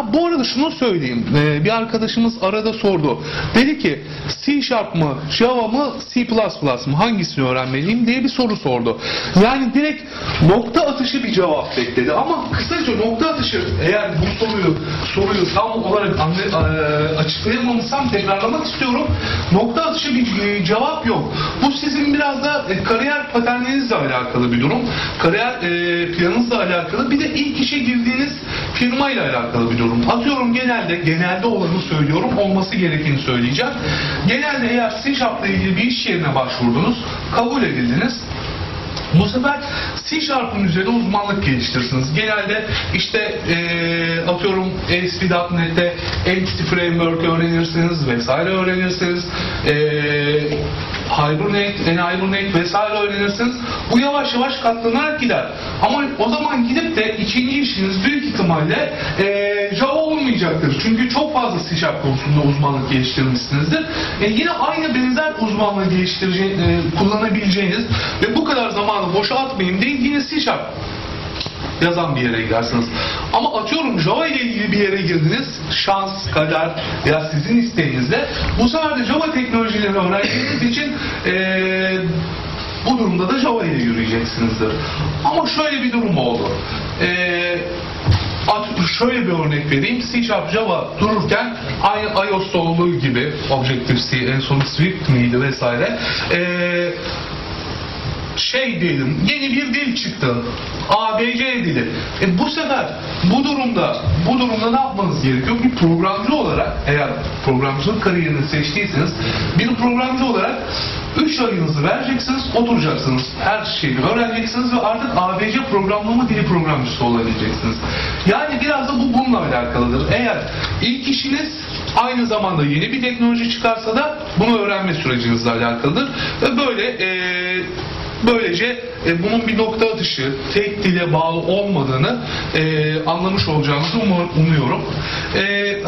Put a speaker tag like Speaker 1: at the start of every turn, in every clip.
Speaker 1: Ha bu arada şunu söyleyeyim. Ee, bir arkadaşımız arada sordu. Dedi ki C Sharp mı, Java mı, C++ mı hangisini öğrenmeliyim diye bir soru sordu. Yani direkt nokta atışı bir cevap bekledi ama kısaca nokta atışı eğer bu soruyu soruyu tam olarak anla, e, açıklayamamışsam tekrarlamak istiyorum. Nokta atışı bir e, cevap yok. Bu sizin biraz da e, kariyer paternlerinizle alakalı bir durum. Kariyer e, planınızla alakalı. Bir de ilk işe girdiğiniz firmayla alakalı bir durum. Atıyorum genelde, genelde olanı söylüyorum, olması gerekeni söyleyeceğim. Genelde eğer C Sharp'la ilgili bir iş yerine başvurdunuz, kabul edildiniz. Bu sefer C Sharp'ın üzerine uzmanlık geliştirirsiniz. Genelde işte eee, atıyorum ASP.NET'te Entity Framework öğrenirsiniz vesaire öğrenirsiniz. Eee Hibernate, Hibernate vesaire öğrenirsiniz. Bu yavaş yavaş katlanarak gider. Ama o zaman gidip de ikinci işiniz büyük ihtimalle eee, Java olmayacaktır. Çünkü çok fazla C konusunda uzmanlık geliştirmişsinizdir. E, yine aynı benzer uzmanlığı geliştireceğiniz, kullanabileceğiniz ve bu kadar zamanı boşa atmayayım diye yine C yazan bir yere gidersiniz. Ama atıyorum Java ile ilgili bir yere girdiniz. Şans, kader veya sizin isteğinizle bu sefer de Java teknolojilerini öğrendiğiniz için eee, bu durumda da Java ile yürüyeceksinizdir. Ama şöyle bir durum oldu. At- şöyle bir örnek vereyim. C Sharp Java dururken iOS'ta olduğu gibi Objective-C, en son Swift miydi vesaire. Ee, şey diyelim yeni bir dil çıktı. ABC dili. E bu sefer bu durumda bu durumda ne yapmanız gerekiyor? Bir programcı olarak eğer programcılık kariyerini seçtiyseniz bir programcı olarak 3 ayınızı vereceksiniz, oturacaksınız. Her şeyi öğreneceksiniz ve artık ABC programlama dili programcısı olabileceksiniz. Yani biraz da bu bununla alakalıdır. Eğer ilk işiniz aynı zamanda yeni bir teknoloji çıkarsa da bunu öğrenme sürecinizle alakalıdır. Ve böyle eee Böylece e, bunun bir nokta atışı, tek dile bağlı olmadığını e, anlamış olacağınızı umu- umuyorum. E,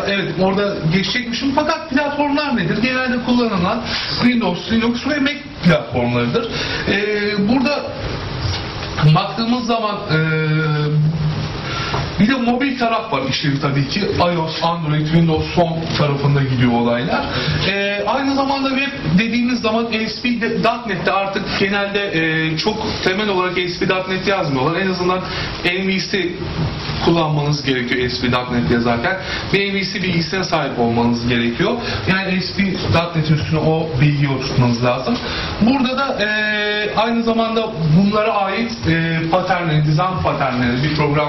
Speaker 1: evet orada geçecekmişim fakat platformlar nedir? Genelde kullanılan Windows, Linux ve Mac platformlarıdır. E, burada baktığımız zaman e, bir de mobil taraf var işin tabii ki. iOS, Android, Windows Phone tarafında gidiyor olaylar. Ee, aynı zamanda web dediğimiz zaman ASP.NET'te artık genelde e, çok temel olarak ASP.NET yazmıyorlar. En azından MVC kullanmanız gerekiyor ASP.NET yazarken. Bir MVC bilgisine sahip olmanız gerekiyor. Yani ASP.NET'in üstüne o bilgiyi oturtmanız lazım. Burada da e, aynı zamanda bunlara ait e, paternleri, design paternleri bir program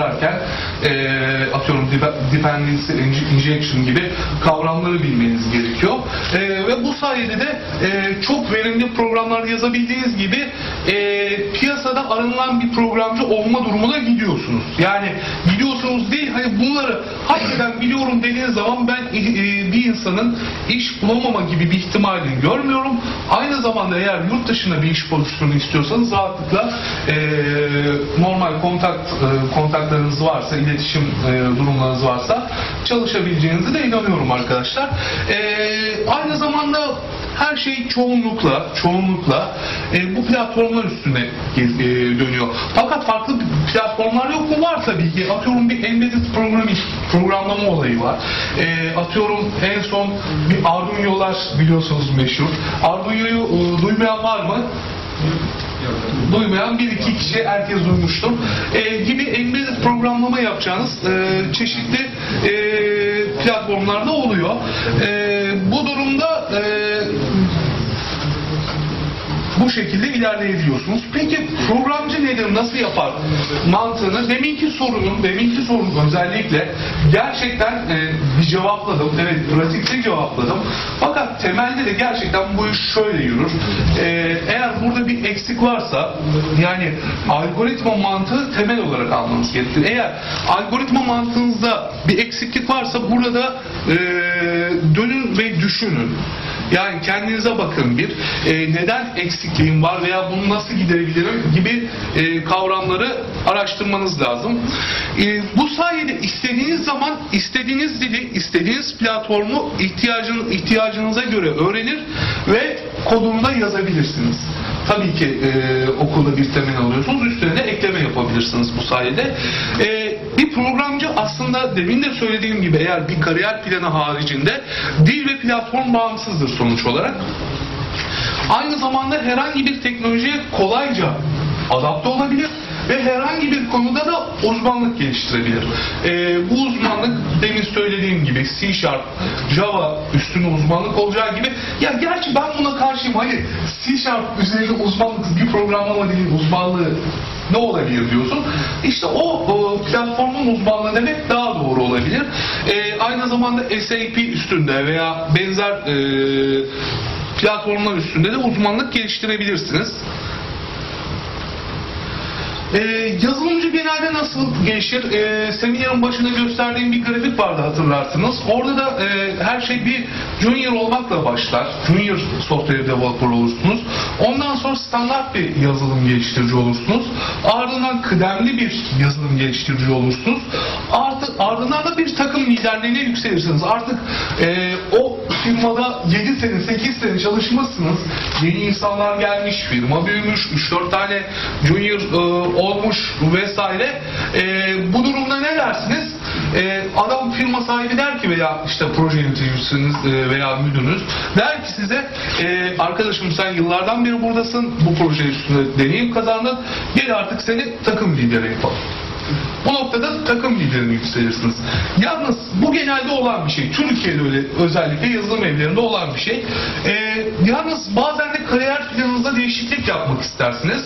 Speaker 1: tasarlarken e, atıyorum dep- dependency inje- injection gibi kavramları bilmeniz gerekiyor. E, ve bu sayede de e, çok verimli programlar yazabildiğiniz gibi e, piyasada aranılan bir programcı olma durumuna gidiyorsunuz. Yani gidiyorsunuz değil hani bunları hakikaten biliyorum dediğiniz zaman ben e, bir insanın iş bulamama gibi bir ihtimalini görmüyorum. Aynı zamanda eğer yurt dışında bir iş pozisyonu istiyorsanız rahatlıkla e, normal kontak e, kontaklarınız varsa, iletişim e, durumlarınız varsa çalışabileceğinize de inanıyorum arkadaşlar. E, aynı zamanda her şey çoğunlukla çoğunlukla e, bu platformlar üstüne e, dönüyor. Fakat farklı platformlar yok mu? Var tabii ki. Atıyorum bir embedded programming programlama olayı var. E, atıyorum en son bir Arduino'lar biliyorsunuz meşhur. Arduino'yu e, duymayan var mı? Duymayan bir iki kişi herkes duymuştur. E, gibi embedded programlama yapacağınız e, çeşitli e, platformlarda oluyor. E, bu durumda e, bu şekilde ilerleyebiliyorsunuz. Peki programcı nedir, nasıl yapar mantığını deminki sorunun, deminki sorunun özellikle gerçekten e, bir cevapladım. Evet, pratikte cevapladım. Fakat temelde de gerçekten bu iş şöyle yürür. E, eğer burada bir eksik varsa, yani algoritma mantığı temel olarak almanız gerekir. Eğer algoritma mantığınızda bir eksiklik varsa burada e, dönün ve düşünün. Yani kendinize bakın bir. E, neden eksikliğim var veya bunu nasıl giderebilirim gibi e, kavramları araştırmanız lazım. E, bu sayede istediğiniz zaman istediğiniz dili, istediğiniz platformu ihtiyacın, ihtiyacınıza göre öğrenir ve kodunu da yazabilirsiniz. Tabii ki e, okulda bir temel alıyorsunuz. Üstüne de ekleme yapabilirsiniz bu sayede. E, bir programcı aslında demin de söylediğim gibi eğer bir kariyer planı haricinde dil ve platform bağımsızdır sonuç olarak. Aynı zamanda herhangi bir teknolojiye kolayca adapte olabilir ve herhangi bir konuda da uzmanlık geliştirebilir. Ee, bu uzmanlık demin söylediğim gibi C Sharp, Java üstüne uzmanlık olacağı gibi ya gerçi ben buna karşıyım. Hani C Sharp üzerine uzmanlık bir programlama dili uzmanlığı ne olabilir diyorsun. İşte o, platformun uzmanlığı demek daha doğru olabilir. Ee, aynı zamanda SAP üstünde veya benzer e, platformlar üstünde de uzmanlık geliştirebilirsiniz. Ee, yazılımcı genelde nasıl gelişir? Ee, seminerin başında gösterdiğim bir grafik vardı hatırlarsınız. Orada da e, her şey bir junior olmakla başlar. Junior software developer olursunuz. Ondan sonra standart bir yazılım geliştirici olursunuz. Ardından kıdemli bir yazılım geliştirici olursunuz. Artı, ardından da bir takım liderliğine yükselirsiniz. Artık e, o firmada 7 sene, 8 sene çalışmışsınız. Yeni insanlar gelmiş, firma büyümüş, 3-4 tane junior e, olmuş vesaire. E, bu durumda ne dersiniz? E, adam firma sahibi der ki veya işte proje yöneticisiniz e, veya müdürünüz der ki size e, arkadaşım sen yıllardan beri buradasın bu proje üstünde deneyim kazandın gel artık seni takım lideri yapalım. Bu noktada takım liderine yükselirsiniz. Yalnız bu genelde olan bir şey. Türkiye'de öyle özellikle yazılım evlerinde olan bir şey. Ee, yalnız bazen de kariyer planınızda değişiklik yapmak istersiniz.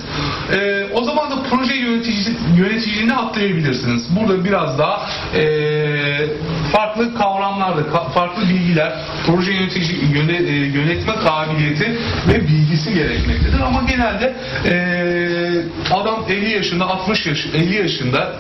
Speaker 1: Ee, o zaman da proje yönetici, yöneticiliğine atlayabilirsiniz. Burada biraz daha ee, farklı kavramlarla, ka- farklı bilgiler, proje yönetici yöne- e, yönetme kabiliyeti ve bilgisi gerekmektedir. Ama genelde ee, adam 50 yaşında, 60 yaş, 50 yaşında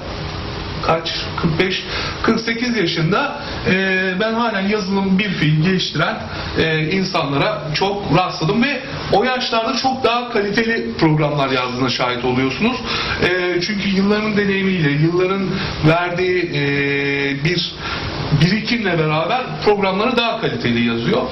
Speaker 1: kaç 45 48 yaşında e, ben halen yazılım bir fiil geliştiren e, insanlara çok rastladım ve o yaşlarda çok daha kaliteli programlar yazdığına şahit oluyorsunuz. E, çünkü yılların deneyimiyle, yılların verdiği e, bir birikimle beraber programları daha kaliteli yazıyor.